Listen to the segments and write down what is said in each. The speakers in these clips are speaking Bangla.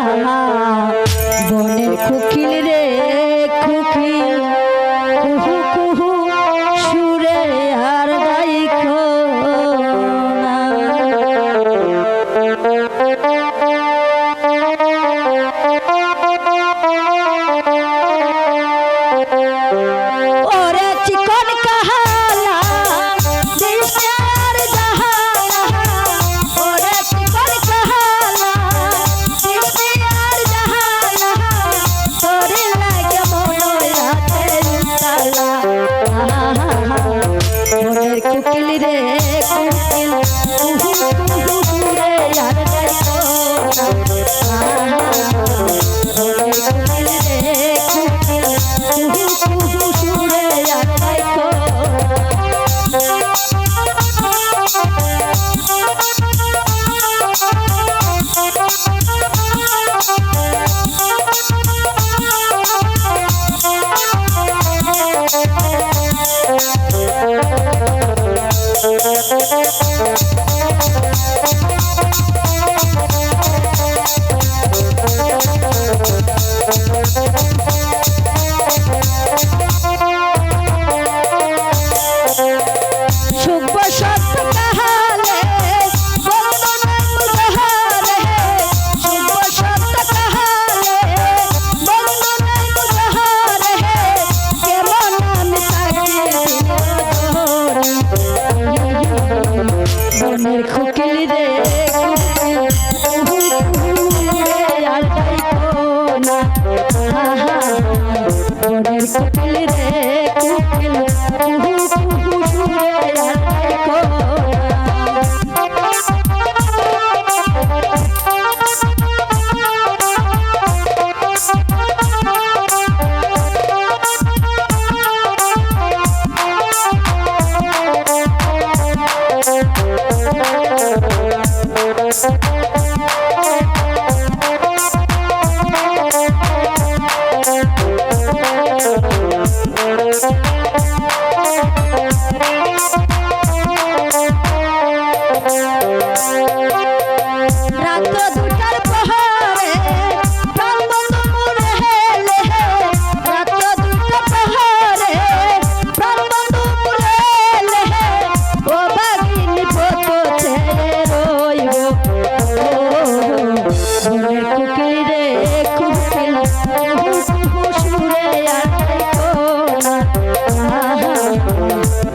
Maha Thank মনের খুকিল রে। আর যাইতো না মনের খুকিল মনে দেখো না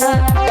না